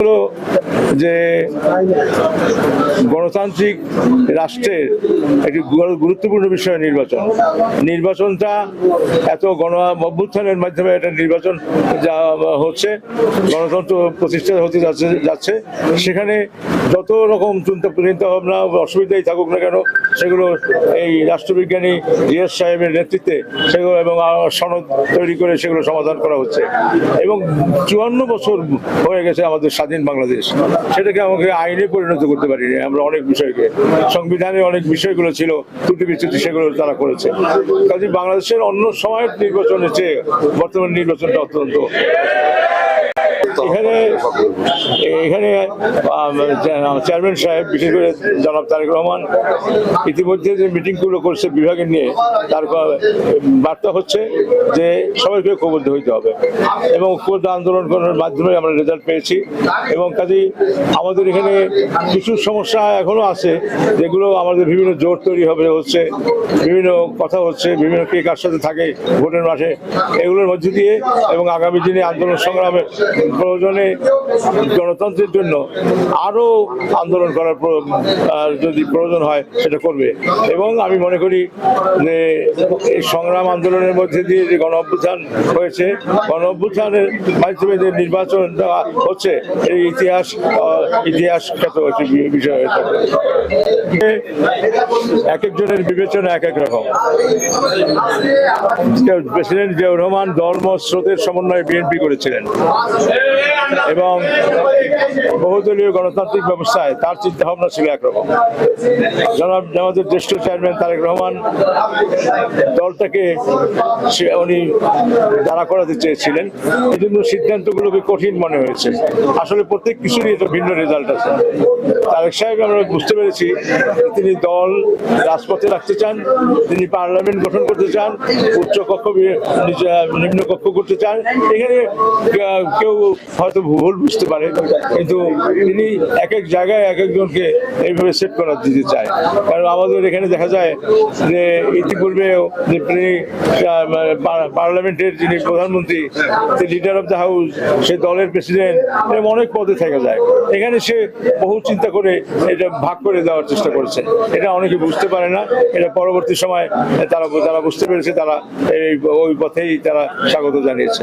হলো যে গণতান্ত্রিক রাষ্ট্রের একটি গুরুত্বপূর্ণ বিষয় নির্বাচন। নির্বাচনটা এত গণ অভ্যুত্থানের মাধ্যমে একটা নির্বাচন যা হচ্ছে, গণতন্ত্র প্রতিষ্ঠা হতে যাচ্ছে যাচ্ছে। সেখানে যত রকম চিন্তা চিন্তা ভাবনা, অসুবিধাই থাকুক না কেন, সেগুলো এই রাষ্ট্রবিজ্ঞানী রিয়াজ সাহেবের নেতৃত্বে সেগুলো এবং সনদ তৈরি করে সেগুলো সমাধান করা হচ্ছে। এবং চুয়ান্ন বছর হয়ে গেছে আমাদের স্বাধীন বাংলাদেশ। সেটাকে আমাকে আইনে পরিণত করতে পারিনি আমরা অনেক বিষয়কে। সংবিধানে অনেক বিষয়গুলো ছিল, ত্রুটি বিচ্যুতি সেগুলো তারা করেছে। কাজে বাংলাদেশের অন্য সময়ের নির্বাচনের চেয়ে বর্তমান নির্বাচনটা অত্যন্ত এখানে এখানে চেয়ারম্যান সাহেব, বিশেষ করে জনাব তারেক রহমান, ইতিমধ্যে যে মিটিংগুলো করছে বিভাগের নিয়ে, তার বার্তা হচ্ছে যে সবাইকে ঐক্যবদ্ধ হইতে হবে। এবং ঐক্যবদ্ধ আন্দোলন করার মাধ্যমে আমরা রেজাল্ট পেয়েছি। এবং কাজেই আমাদের এখানে কিছু সমস্যা এখনও আছে, যেগুলো আমাদের বিভিন্ন জোর তৈরি হবে হচ্ছে, বিভিন্ন কথা হচ্ছে, বিভিন্ন কে কার সাথে থাকে ভোটের মাঠে, এগুলোর মধ্য দিয়ে এবং আগামী দিনে আন্দোলন সংগ্রামে প্রয়োজনে গণতন্ত্রের জন্য আরও আন্দোলন করার যদি প্রয়োজন হয় সেটা করবে। এবং আমি মনে করি যে এই সংগ্রাম আন্দোলনের মধ্যে দিয়ে যে গণ অভ্যুত্থান হয়েছে, গণ অভ্যুত্থানের মাধ্যমে যে নির্বাচন দেওয়া হচ্ছে, এই ইতিহাস ইতিহাস খ্যাত বিষয় হয়ে থাকে। এক একজনের বিবেচনা এক এক রকম। প্রেসিডেন্ট জিয়াউর রহমান ধর্ম, স্রোতের সমন্বয়ে বিএনপি করেছিলেন এবং বহুদলীয় গণতান্ত্রিক ব্যবস্থায় তার চিন্তা ভাবনা ছিল একরকম। জনাব আমাদের জ্যেষ্ঠ চেয়ারম্যান তারেক রহমান দলটাকে উনি দাঁড়া করাতে চেয়েছিলেন। এই জন্য সিদ্ধান্তগুলোকে কঠিন মনে হয়েছে। আসলে প্রত্যেক কিছুরই একটা ভিন্ন রেজাল্ট আছে। তারেক সাহেব আমরা বুঝতে পেরেছি তিনি দল রাজপথে রাখতে চান, তিনি পার্লামেন্ট গঠন করতে চান, উচ্চ কক্ষ নিম্ন কক্ষ করতে চান, এখানে কেউ হয়তো ভুল বুঝতে পারে, কিন্তু তিনি এক এক জায়গায় এক একজনকে এইভাবে সেট করা দিতে চায়। কারণ আমাদের এখানে দেখা যায় যে ইতিপূর্বেও যে তিনি পার্লামেন্টের যিনি প্রধানমন্ত্রী লিডার অফ দ্য হাউস সে দলের প্রেসিডেন্ট এরকম অনেক পদে থেকে যায়। এখানে সে বহু চিন্তা করে এটা ভাগ করে দেওয়ার চেষ্টা করেছে। এটা অনেকে বুঝতে পারে না। এটা পরবর্তী সময় তারা তারা বুঝতে পেরেছে, তারা ওই পথেই তারা স্বাগত জানিয়েছে।